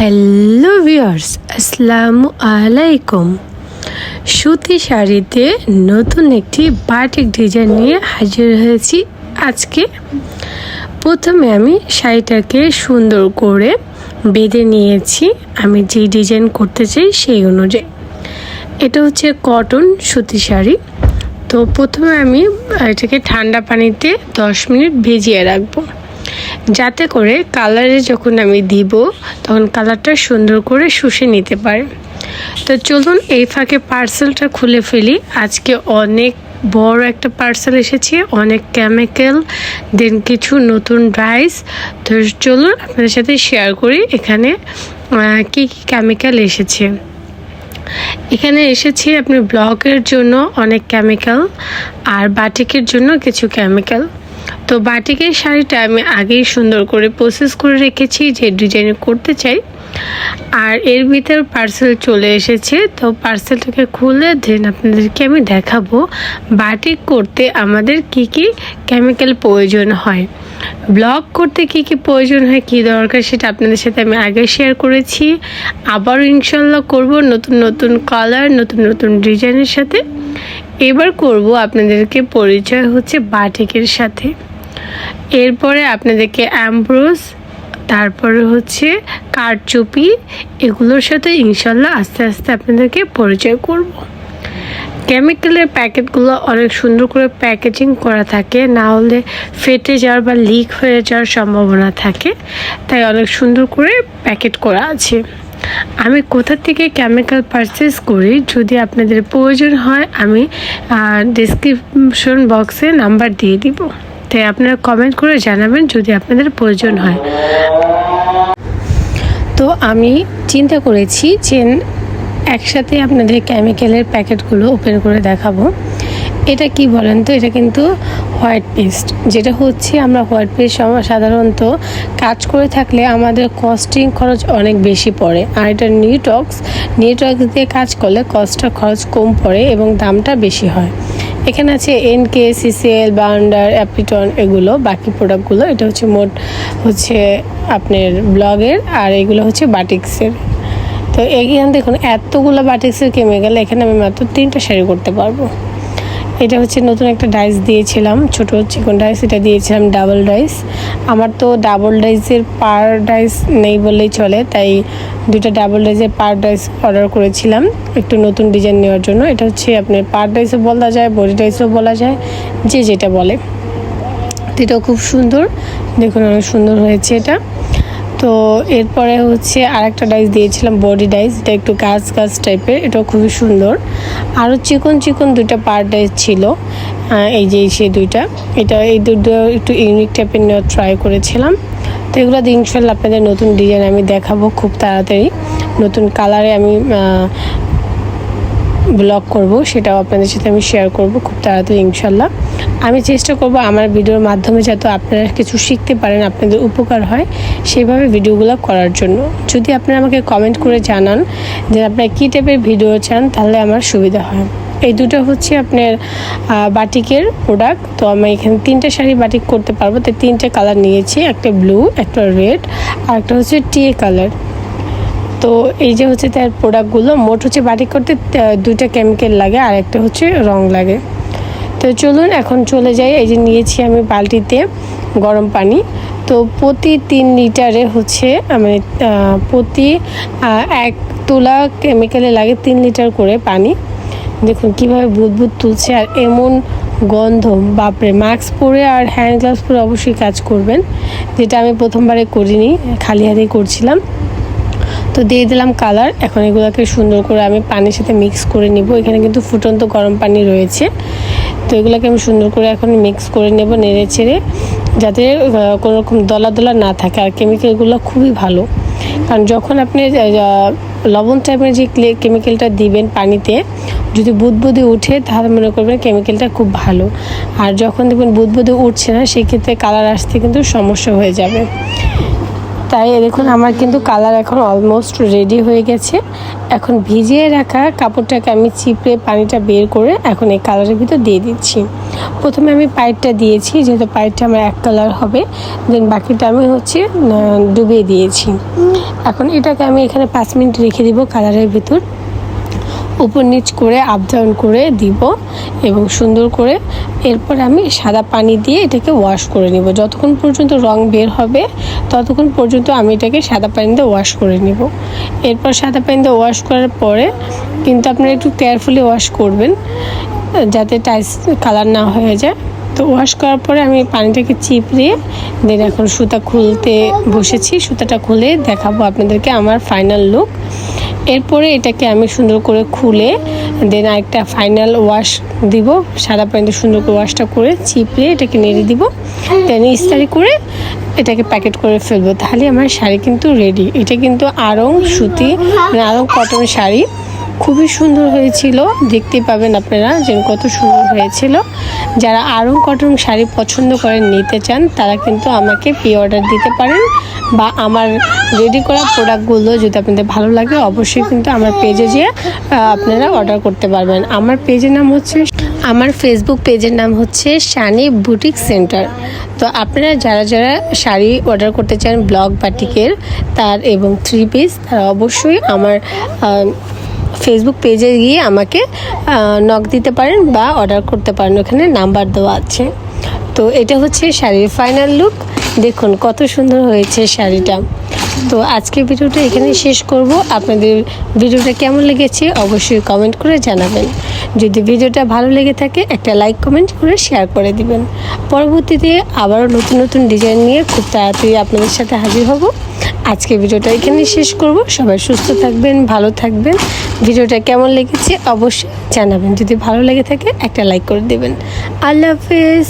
Hello viewers আসসালামু আলাইকুম সুতি শাড়িতে নতুন একটি বাটিক ডিজাইন নিয়ে হাজির হয়েছি আজকে। প্রথমে আমি শাড়িটাকে সুন্দর করে বেঁধে নিয়েছি। আমি যে ডিজাইন করতে চাই সেই অনুযায়ী। এটা হচ্ছে কটন সুতি শাড়ি। তো প্রথমে আমি এটাকে ঠান্ডা পানিতে দশ মিনিট ভিজিয়ে রাখব। যাতে করে কালারে যখন আমি দিব, তখন কালারটা সুন্দর করে শুষে নিতে পারে। তো চলুন এই ফাঁকে পার্সেলটা খুলে ফেলি। আজকে অনেক বড় একটা পার্সেল এসেছে, অনেক কেমিক্যাল দেন কিছু নতুন রাইস তো চলুন আপনাদের সাথে শেয়ার করি এখানে কী কী কেমিক্যাল এসেছে। এখানে এসেছি আপনি ব্লকের জন্য অনেক কেমিক্যাল আর বাটিকের জন্য কিছু কেমিক্যাল তো বাটিকের শাড়িটা আমি আগেই সুন্দর করে প্রসেস করে রেখেছি যে ডিজাইন করতে চাই। আর এর ভিতর পার্সেল চলে এসেছে, তো পার্সেলটাকে খুলে দেন আপনাদেরকে আমি দেখাবো বাটিক করতে আমাদের কি কি কেমিক্যাল প্রয়োজন হয়। ব্লগ করতে কি কি প্রয়োজন হয়, কি দরকার সেটা আপনাদের সাথে আমি আগে শেয়ার করেছি। আবারও ইনশাল্লাহ করব নতুন নতুন কালার নতুন নতুন ডিজাইনের সাথে। এবার করব আপনাদেরকে পরিচয় হচ্ছে বাটিকের সাথে। এরপরে আপনাদেরকে অ্যাম্ব্রোস, তারপরে হচ্ছে কারচুপি, এগুলোর সাথে ইনশাল্লাহ আস্তে আস্তে আপনাদেরকে পরিচয় করব। কেমিক্যালের প্যাকেটগুলো অনেক সুন্দর করে প্যাকেজিং করা থাকে, না হলে ফেটে যাওয়ার বা লিক হয়ে যাওয়ার সম্ভাবনা থাকে, তাই অনেক সুন্দর করে প্যাকেট করা আছে। আমি কোথা থেকে কেমিক্যাল পারচেস করি, যদি আপনাদের প্রয়োজন হয়, আমি ডিসক্রিপশন বক্সে নাম্বার দিয়ে দিব। তাই আপনারা কমেন্ট করে জানাবেন যদি আপনাদের প্রয়োজন হয়। তো আমি চিন্তা করেছি যে একসাথে আপনাদের কেমিক্যালের প্যাকেটগুলো ওপেন করে দেখাবো। এটা কি বলেন তো? এটা কিন্তু হোয়াইট পেস্ট, যেটা হচ্ছে আমরা হোয়াইট পেস্ট সাধারণত কাজ করে থাকলে আমাদের কস্টিং খরচ অনেক বেশি পড়ে। আর এটা নিউটক্স নিউটক্স দিয়ে কাজ করলে কস্টটা খরচ কম পড়ে এবং দামটা বেশি হয়। এখানে আছে এন কে সিসিএল বাউন্ডার অ্যাপিটন এগুলো, বাকি প্রোডাক্টগুলো। এটা হচ্ছে মোট হচ্ছে আপনার ব্লগের আর এগুলো হচ্ছে বাটিক্সের। তো এখানে দেখুন, এতগুলো বাটিক্সের কেমিক্যাল, এখানে আমি মাত্র তিনটা শাড়ি করতে পারব। এটা হচ্ছে নতুন একটা ডাইস দিয়েছিলাম, ছোট চিকন ডাইস, এটা দিয়েছিলাম ডাবল ডাইস। আমার তো ডাবল ডাইসের পার ডাইস নেই বললেই চলে, তাই দুইটা ডাবল ডাইসের পার ডাইস অর্ডার করেছিলাম, একটু নতুন ডিজাইন নেওয়ার জন্য। এটা হচ্ছে আপনার পার ডাইসও বলা যায়, বডি ডাইসও বলা যায়, যে যেটা বলে। এটাও খুব সুন্দর, দেখুন অনেক সুন্দর হয়েছে এটা। তো এরপরে হচ্ছে আর একটা ডাইস দিয়েছিলাম বডি ডাইস এটা একটু গাছ গাছ টাইপের এটাও খুবই সুন্দর। আরও চিকন চিকন দুইটা পার ডাইস ছিল এই যে সেই দুইটা। এটা এই দুটো একটু ইউনিক টাইপের নেওয়ার ট্রাই করেছিলাম। তো এগুলো ইনশাল্লাহ আপনাদের নতুন ডিজাইন আমি দেখাবো খুব তাড়াতাড়ি। নতুন কালারে আমি ব্লগ করব, সেটাও আপনাদের সাথে আমি শেয়ার করব খুব তাড়াতাড়ি, ইনশাল্লাহ। আমি চেষ্টা করব আমার ভিডিওর মাধ্যমে যাতে আপনারা কিছু শিখতে পারেন, আপনাদের উপকার হয় সেইভাবে ভিডিওগুলো করার জন্য। যদি আপনারা আমাকে কমেন্ট করে জানান যে আপনারা কী টাইপের ভিডিও চান, তাহলে আমার সুবিধা হয়। এই দুটো হচ্ছে আপনার বাটিকের প্রোডাক্ট তো আমি এখানে তিনটে শাড়ি বাটিক করতে পারব। তো তিনটে কালার নিয়েছি, একটা ব্লু একটা রেড আর একটা হচ্ছে টিয়ে কালার তো এই যে হচ্ছে তার প্রোডাক্টগুলো মোট হচ্ছে বাটিক করতে দুইটা কেমিক্যাল লাগে আর একটা হচ্ছে রং লাগে। তো চলুন এখন চলে যাই। এই যে নিয়েছি আমি বালতিতে গরম পানি। তো প্রতি তিন লিটারে হচ্ছে মানে প্রতি এক তোলা কেমিক্যালে লাগে তিন লিটার করে পানি। দেখুন কীভাবে বুদবুদ তুলছে আর এমন গন্ধ, বাপরে মাস্ক পরে আর হ্যান্ড গ্লাভস পরে অবশ্যই কাজ করবেন। যেটা আমি প্রথমবারে করিনি, খালি হাতেই করছিলাম। তো দিয়ে দিলাম কালার। এখন এগুলোকে সুন্দর করে আমি পানির সাথে মিক্স করে নিব। এখানে কিন্তু ফুটন্ত গরম পানি রয়েছে। তো এগুলোকে আমি সুন্দর করে এখন মিক্স করে নেব নেড়ে ছেড়ে যাতে কোনো রকম দলা দলা না থাকে। আর কেমিক্যালগুলো খুবই ভালো। কারণ যখন আপনি লবণ টাইপের যে কেমিক্যালটা দিবেন পানিতে, যদি বুদবুদে উঠে, তাহলে মনে করবেন কেমিক্যালটা খুব ভালো। আর যখন দেখবেন বুদবুদে উঠছে না, সেক্ষেত্রে কালার আসতে কিন্তু সমস্যা হয়ে যাবে। তাই দেখুন আমার কিন্তু কালার এখন অলমোস্ট রেডি হয়ে গেছে। এখন ভিজিয়ে রাখা কাপড়টাকে আমি চিপড়ে পানিটা বের করে এখন এই কালারের ভিতর দিয়ে দিচ্ছি। প্রথমে আমি পাইপটা দিয়েছি যেহেতু পাইপটা আমার এক কালার হবে দেন বাকিটা আমি হচ্ছে ডুবিয়ে দিয়েছি। এখন এটাকে আমি এখানে পাঁচ মিনিট রেখে দিব কালারের ভিতর। উপর নিচ করে আপ ডাউন করে দিব এবং সুন্দর করে এরপর আমি সাদা পানি দিয়ে এটাকে ওয়াশ করে নিব। যতক্ষণ পর্যন্ত রং বের হবে, ততক্ষণ পর্যন্ত আমি এটাকে সাদা পানি দিয়ে ওয়াশ করে নিব। এরপর সাদা পানি দিয়ে ওয়াশ করার পরে কিন্তু আপনারা একটু কেয়ারফুলি ওয়াশ করবেন, যাতে টাইস কালার না হয়ে যায়। তো ওয়াশ করার পরে আমি পানিটাকে চিপড়ে দেন এখন সুতা খুলতে বসেছি। সুতাটা খুলে দেখাবো আপনাদেরকে আমার ফাইনাল লুক এরপরে এটাকে আমি সুন্দর করে খুলে দেন আরেকটা ফাইনাল ওয়াশ দিব। সাদা পানিতে সুন্দর করে ওয়াশটা করে চিপড়ে এটাকে নেড়ে দিব। দেন ইস্তারি করে এটাকে প্যাকেট করে ফেলব। তাহলে আমার শাড়ি কিন্তু রেডি এটা কিন্তু আরং সুতি মানে আরং কটন শাড়ি। খুবই সুন্দর হয়েছিল। দেখতে পাবেন আপনারা যে কত সুন্দর হয়েছিল। যারা আরও কটন শাড়ি পছন্দ করেন নিতে চান, তারা কিন্তু আমাকে প্রি অর্ডার দিতে পারেন বা আমার রেডি করা প্রোডাক্টগুলো যদি আপনাদের ভালো লাগে, অবশ্যই কিন্তু আমার পেজে যেয়ে আপনারা অর্ডার করতে পারবেন। আমার পেজের নাম হচ্ছে, আমার ফেসবুক পেজের নাম হচ্ছে শানি বুটিক সেন্টার। তো আপনারা যারা যারা শাড়ি অর্ডার করতে চান, ব্লগ বাটিকের, তার এবং থ্রি পিস তারা অবশ্যই আমার ফেসবুক পেজে গিয়ে আমাকে নক দিতে পারেন বা অর্ডার করতে পারেন। ওখানে নাম্বার দেওয়া আছে। তো এটা হচ্ছে শাড়ির ফাইনাল লুক দেখুন কত সুন্দর হয়েছে শাড়িটা। তো আজকের ভিডিওটা এখানে শেষ করব। আপনাদের ভিডিওটা কেমন লেগেছে অবশ্যই কমেন্ট করে জানাবেন। যদি ভিডিওটা ভালো লেগে থাকে, একটা লাইক কমেন্ট করে শেয়ার করে দিবেন। পরবর্তীতে আবারও নতুন নতুন ডিজাইন নিয়ে খুব তাড়াতাড়ি আপনাদের সাথে হাজির হব। আজকে ভিডিওটা এখানে শেষ করব। সবাই সুস্থ থাকবেন, ভালো থাকবেন। ভিডিওটা কেমন লেগেছে অবশ্যই জানাবেন। যদি ভালো লেগে থাকে, একটা লাইক করে দেবেন। আল্লাহ হাফেজ।